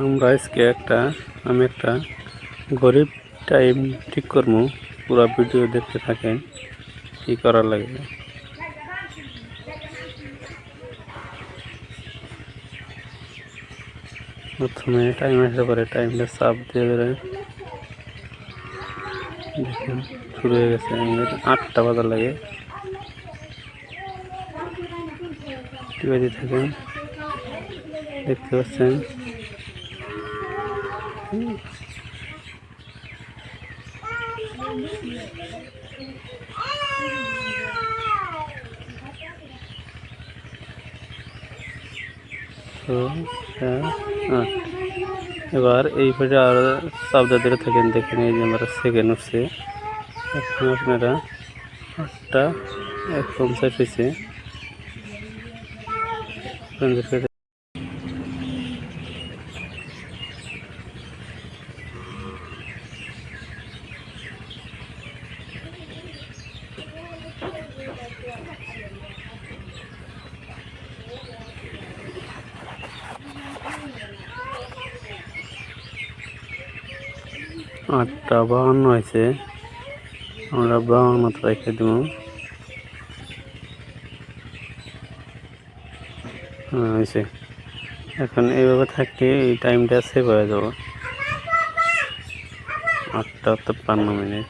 আমরা আজকে একটা, আমি একটা গরিব টাইম ঠিক করব পুরো ভিডিও দেখতে থাকেন, কি করার লাগে। প্রথমে টাইম আসলে পরে টাইমটা চাপ দিয়ে ধরে। দেখুন, শুরু হয়ে গেছে আমাদের আটটা বাজার লাগে। টিভিতে থাকেন, দেখতে পাচ্ছেন। এবার এই পাশে আর চাপদা ধরে থাকেন দেখেন এই যে আমরা সেকেন্ড উঠছে এখন আপনারা আটটা এক পঞ্চাশ হয়েছে আটটা বাহান্ন হয়েছে। আমরা বাহান্নতে রেখে দেব। হ্যাঁ হয়েছে। এখন এইভাবে থাকলে এই টাইমটা সেভ হয়ে যাব। আটটা তেপ্পান্ন মিনিট।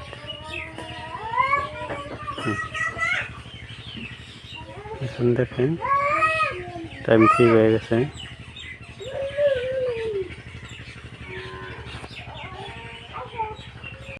এখন দেখেন টাইম ঠিক হয়ে গেছে।